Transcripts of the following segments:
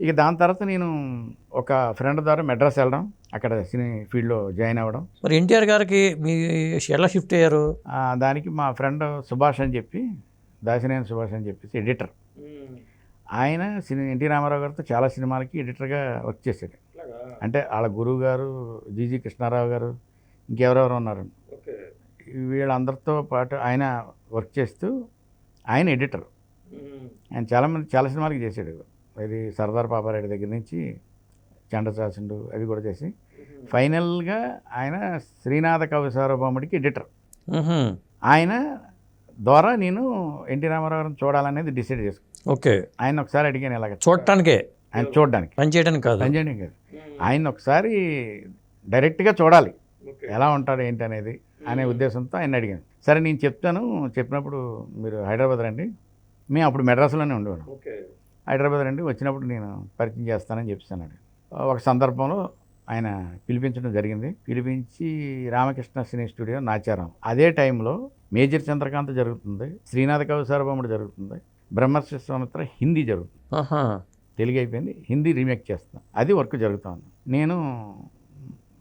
ఇక దాని తర్వాత నేను ఒక ఫ్రెండ్ ద్వారా మెడ్రాస్ వెళ్ళడం. అక్కడ సినీ ఫీల్డ్లో జాయిన్ అవ్వడం. మరి ఎన్టీఆర్ గారికి మీ ఎలా షిఫ్ట్ అయ్యారు? ఆ, దానికి మా ఫ్రెండ్ సుభాష్ అని చెప్పి దాసినేని సుభాష్ అని చెప్పేసి ఎడిటర్. ఆయన సినీ ఎన్టీ రామారావు గారితో చాలా సినిమాలకి ఎడిటర్గా వర్క్ చేశాడు అంటే వాళ్ళ గురువు గారు జీజీ కృష్ణారావు గారు ఇంకెవరెవరు ఉన్నారు వీళ్ళందరితో పాటు ఆయన వర్క్ చేస్తూ ఆయన ఎడిటర్. ఆయన చాలామంది చాలా సినిమాలకి చేశాడు ఇది సర్దార్ పాపారెడ్డి దగ్గర నుంచి చండచాసుండు అవి కూడా చేసి ఫైనల్గా ఆయన శ్రీనాథ కవి సార్వభౌముడికి ఎడిటర్. ఆయన ద్వారా నేను ఎన్టీ రామారావు గారిని చూడాలనేది డిసైడ్ చేసుకున్నాను ఓకే. ఆయన ఒకసారి అడిగాను ఇలాగ. చూడటానికే? ఆయన చూడడానికి. పని చేయడానికి కాదు. సంజయ్ కాదు. ఆయన ఒకసారి డైరెక్ట్గా చూడాలి. ఎలా ఉంటాడు ఏంటి అనేది అనే ఉద్దేశంతో ఆయన అడిగాను. సరే నేను చెప్తాను. చెప్పినప్పుడు మీరు హైదరాబాద్ రండి. మేము అప్పుడు మెడ్రాస్లోనే ఉండేవాళ్ళం. హైదరాబాద్ రండి వచ్చినప్పుడు నేను పరిచయం చేస్తానని చెప్పాను ఒక సందర్భంలో ఆయన పిలిపించడం జరిగింది. పిలిపించి రామకృష్ణ సినీ స్టూడియో నాచారం. అదే టైంలో మేజర్ చంద్రకాంత్ జరుగుతుంది శ్రీనాథ కవి సార్వభౌముడు జరుగుతుంది బ్రహ్మశ్రీ స్వామిత్ర హిందీ జరుగుతుంది. తెలుగు అయిపోయింది హిందీ రీమేక్ చేస్తాం అది వర్క్ జరుగుతూ ఉంది. నేను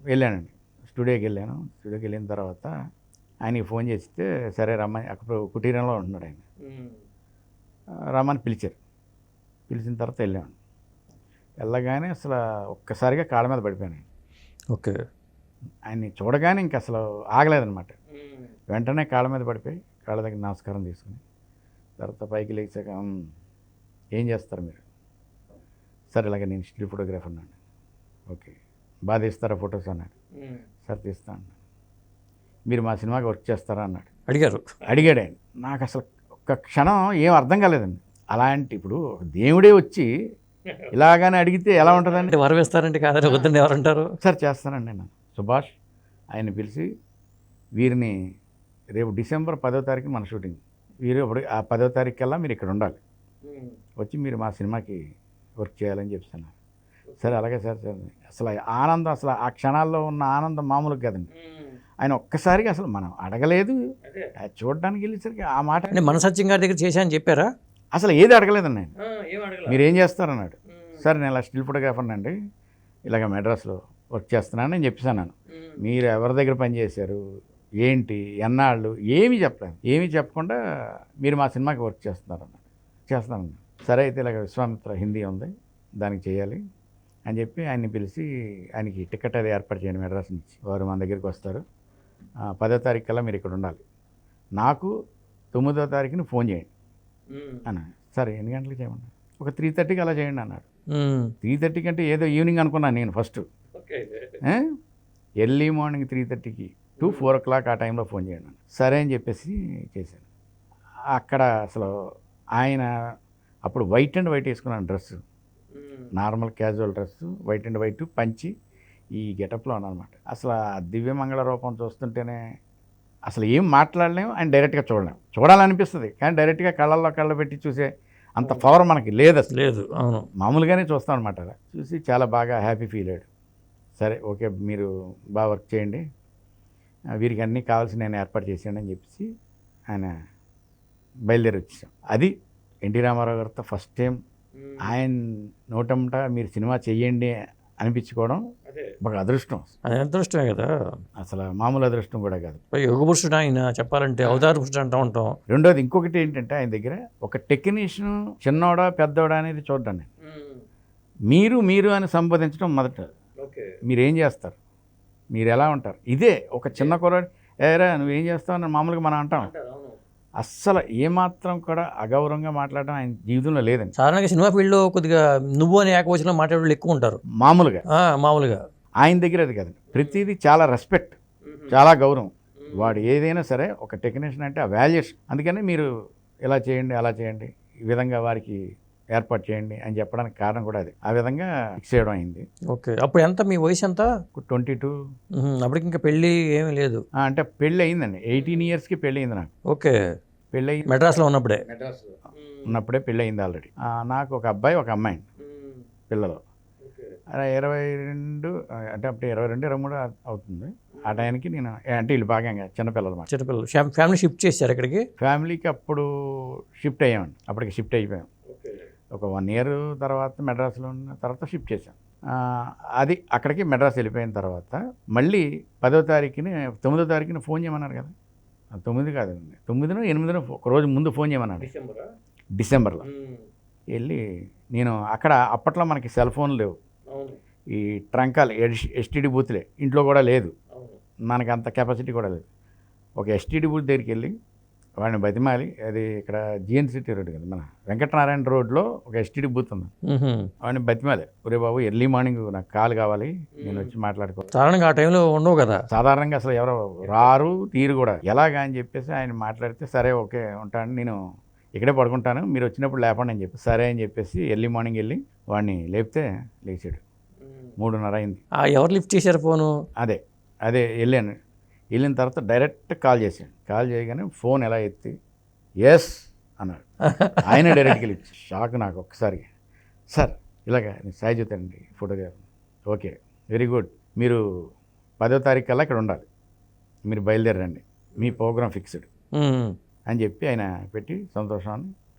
వెళ్ళానండి స్టూడియోకి వెళ్ళాను. స్టూడియోకి వెళ్ళిన తర్వాత ఆయనకి ఫోన్ చేస్తే సరే రమ్మని అక్కడ కుటీరంలో ఉంటున్నాడు ఆయన. రమ్మని పిలిచారు. పిలిచిన తర్వాత వెళ్ళాను. వెళ్ళగానే అసలు ఒక్కసారిగా కాళ్ళ మీద పడిపోయాను ఓకే. ఆయన్ని చూడగానే ఇంక అసలు ఆగలేదనమాట వెంటనే కాళ్ళ మీద పడిపోయి కాళ్ళ దగ్గర నమస్కారం తీసుకుని తర్వాత పైకి లేచాక "ఉమ్, ఏం చేస్తారు మీరు? సరే ఇలాగ నేను స్టిల్ ఫోటోగ్రాఫర్ అన్నాడు ఓకే బాగా తీస్తారా ఫొటోస్? అన్నాడు. సార్ తీస్తా అన్నాడు. మీరు మా సినిమాకి వర్క్ చేస్తారా? అన్నాడు. అడిగారు. అడిగాడు ఆయన. నాకు అసలు ఒక్క క్షణం ఏం అర్థం కాలేదండి. అలాంటి ఇప్పుడు దేవుడే వచ్చి ఇలాగానే అడిగితే ఎలా ఉంటుందండి? అంటే వరం ఇస్తారంటే కాదని వద్దండి ఎవరంటారు సార్ చేస్తానండి నేను. సుభాష్ ఆయన పిలిచి వీరిని రేపు డిసెంబర్ పదో తారీఖు మన షూటింగ్. వీరు ఇప్పుడు ఆ పదో తారీఖు కల్లా మీరు ఇక్కడ ఉండాలి. వచ్చి మీరు మా సినిమాకి వర్క్ చేయాలని చెప్తున్నారు. సరే అలాగే సార్ సార్. అసలు ఆనందం అసలు ఆ క్షణాల్లో ఉన్న ఆనందం మామూలు కదండి. ఆయన ఒక్కసారిగా అసలు మనం అడగలేదు. అది. చూడడానికి వెళ్ళేసరికి ఆ మాట అంటే మన సత్యం గారి దగ్గర చేశా అని చెప్పారా? అసలు ఏది అడగలేదండి నేను. మీరు ఏం చేస్తారన్నాడు. సార్ నేను ఇలా స్టిల్ ఫోటోగ్రాఫర్ అండి. ఇలాగ మెడ్రాస్లో వర్క్ చేస్తున్నాను నేను చెప్పేసాను మీరు ఎవరి దగ్గర పనిచేశారు ఏంటి? ఎన్నాళ్ళు? ఏమీ చెప్పలేదు. ఏమీ చెప్పకుండా మీరు మా సినిమాకి వర్క్ చేస్తున్నారు అన్నాడు చేస్తాను సరే అయితే ఇలాగ విశ్వామిత్ర హిందీ ఉంది. దానికి చేయాలి అని చెప్పి ఆయన్ని పిలిచి ఆయనకి టికెట్ అది ఏర్పాటు చేయండి మెడ్రాస్ నుంచి. వారు మన దగ్గరికి వస్తారు. పదో తారీఖు కల్లా మీరు ఇక్కడ ఉండాలి. నాకు తొమ్మిదో తారీఖుని ఫోన్ చేయండి. అన్నాడు. సరే ఎన్ని గంటలకు చేయమన్నా ఒక త్రీ థర్టీకి అలా చేయండి అన్నాడు. త్రీ థర్టీకి అంటే ఏదో ఈవినింగ్ అనుకున్నాను నేను ఫస్ట్. ఎర్లీ మార్నింగ్ త్రీ థర్టీకి టు ఫోర్ ఓ క్లాక్ ఆ టైంలో ఫోన్ చేయండి. సరే అని చెప్పేసి చేశాను. అక్కడ అసలు ఆయన అప్పుడు వైట్ అండ్ వైట్ వేసుకున్నాను dress. Normal casual dress white and white పంచి ఈ గెటప్లో అనమాట అసలు ఆ దివ్యమంగళ రూపం చూస్తుంటేనే అసలు ఏం మాట్లాడలేము ఆయన డైరెక్ట్గా చూడలేము చూడాలనిపిస్తుంది. కానీ డైరెక్ట్గా కళ్ళల్లో కళ్ళ పెట్టి చూసే అంత పవర్ మనకి లేదు అసలు. లేదు. అవును. మామూలుగానే చూస్తాం అనమాట అలా. చూసి చాలా బాగా హ్యాపీ ఫీల్ అయ్యాడు. సరే ఓకే మీరు బాగా వర్క్ చేయండి. వీరికి అన్నీ కావాల్సి నేను ఏర్పాటు చేసాను అని చెప్పేసి ఆయన బయలుదేరి వచ్చేసాం. అది ఎన్టీ రామారావు గారితో ఫస్ట్ టైం. ఆయన నోటంట మీరు సినిమా చెయ్యండి అనిపించుకోవడం ఒక అదృష్టం. అది అదృష్టమే కదా. అసలు మామూలు అదృష్టం కూడా కాదు. యుగ పురుషుడు ఆయన చెప్పాలంటే అవతార పురుషుడు అంటూ ఉంటాం. రెండోది ఇంకొకటి ఏంటంటే ఆయన దగ్గర ఒక టెక్నీషియన్ చిన్నోడా పెద్దోడా అనేది చూడ్డాను నేను. మీరు మీరు అని సంబోధించడం మొదట. మీరు ఏం చేస్తారు? మీరు ఎలా ఉంటారు? ఇదే ఒక చిన్న కుర్రాడు ఏరా నువ్వేం చేస్తావు? అని మామూలుగా మనం అంటాం. అస్సలు ఏమాత్రం కూడా అగౌరవంగా మాట్లాడడం ఆయన జీవితంలో లేదండి. సాధారణంగా సినిమా ఫీల్డ్లో కొద్దిగా నువ్వు అనే ఏకవచనం మాట్లాడే వాళ్ళు ఎక్కువ ఉంటారు. మామూలుగా. ఆ, మామూలుగా. ఆయన దగ్గర అది కదండి ప్రతిదీ చాలా రెస్పెక్ట్ చాలా గౌరవం. వాడు ఏదైనా సరే ఒక టెక్నీషియన్ అంటే ఆ వాల్యుయేషన్ అందుకని మీరు ఇలా చేయండి అలా చేయండి. ఈ విధంగా వారికి ఏర్పాటు చేయండి అని చెప్పడానికి కారణం కూడా అది. ఆ విధంగా ఫిక్స్ చేయడం అయింది. ఓకే. అప్పుడు ఎంత? మీ వయసు ఎంత? Twenty two. అప్పటికి ఇంకా పెళ్ళి ఏమీ లేదు. అంటే పెళ్ళి అయిందండి. ఎయిటీన్ ఇయర్స్కి పెళ్ళి అయింది నాకు. ఓకే. పెళ్ళి అయింది మెడ్రాస్లో ఉన్నప్పుడే? ఉన్నప్పుడే పెళ్ళి అయింది ఆల్రెడీ. నాకు ఒక అబ్బాయి ఒక అమ్మాయి పిల్లలు. అలా ఇరవై రెండు అంటే అప్పుడు ఇరవై రెండు ఇరవై మూడు అవుతుంది. ఆ టైంకి నేను అంటే వీళ్ళు బాగా ఇంకా చిన్నపిల్లలు. మాట చిన్నపిల్లలు ఫ్యా- ఫ్యామిలీ షిఫ్ట్ చేశారు ఇక్కడికి? ఫ్యామిలీకి అప్పుడు షిఫ్ట్ అయ్యామండి. అప్పటికి షిఫ్ట్ అయిపోయాం. ఒక వన్ ఇయర్ తర్వాత మెడ్రాస్లో ఉన్న తర్వాత షిఫ్ట్ చేశాను. అది అక్కడికి మెడ్రాస్ వెళ్ళిపోయిన తర్వాత మళ్ళీ పదో తారీఖుని తొమ్మిదో తారీఖున ఫోన్ చేయమన్నారు కదా. తొమ్మిది కాదండి తొమ్మిదినో ఎనిమిదినో ఒక రోజు ముందు ఫోన్ చేయమన్నాడు. డిసెంబరా? డిసెంబర్లో. వెళ్ళి నేను అక్కడ అప్పట్లో మనకి సెల్ ఫోన్ లేవు. ఈ ట్రంకాలు ఎస్టీడీ బూత్లే. ఇంట్లో కూడా లేదు. మనకు అంత కెపాసిటీ కూడా లేదు. ఒక ఎస్టీడీ బూత్ దగ్గరికి వెళ్ళి వాడిని బతిమాలి. అది ఇక్కడ జిఎన్ సిటీ రోడ్ కదా మన వెంకటనారాయణ రోడ్లో ఒక ఎస్టీడీ బూత్ ఉంది. వాడిని బతిమాలి. ఒరే బాబు ఎర్లీ మార్నింగ్ నాకు కాల్ కావాలి. నేను వచ్చి మాట్లాడుకో సాధారణంగా ఆ టైంలో ఉండవు కదా. సాధారణంగా అసలు ఎవరో రారు తీరు కూడా. ఎలాగా అని చెప్పేసి ఆయన మాట్లాడితే సరే ఓకే ఉంటాను. నేను ఇక్కడే పడుకుంటాను. మీరు వచ్చినప్పుడు లేపండి అని చెప్పి సరే అని చెప్పేసి ఎర్లీ మార్నింగ్ వెళ్ళి వాడిని లేపితే లేచాడు. మూడున్నర అయింది. ఎవరు లిఫ్ట్ చేశారు ఫోను? అదే అదే వెళ్ళాను. వెళ్ళిన తర్వాత డైరెక్ట్ కాల్ చేశాను కాల్ చేయగానే ఫోన్ ఎలా ఎత్తి? ఎస్ అన్నాడు. ఆయన డైరెక్ట్గా ఇచ్చి షాక్ నాకు ఒక్కసారి. సార్ ఇలాగా నేను సాయి చూతానండి ఫోటోగ్రాఫర్. Okay very good. మీరు పదో తారీఖు కల్లా ఇక్కడ ఉండాలి. మీరు బయలుదేరండి. మీ ప్రోగ్రామ్ ఫిక్స్డ్. అని చెప్పి ఆయన పెట్టి సంతోషాన్ని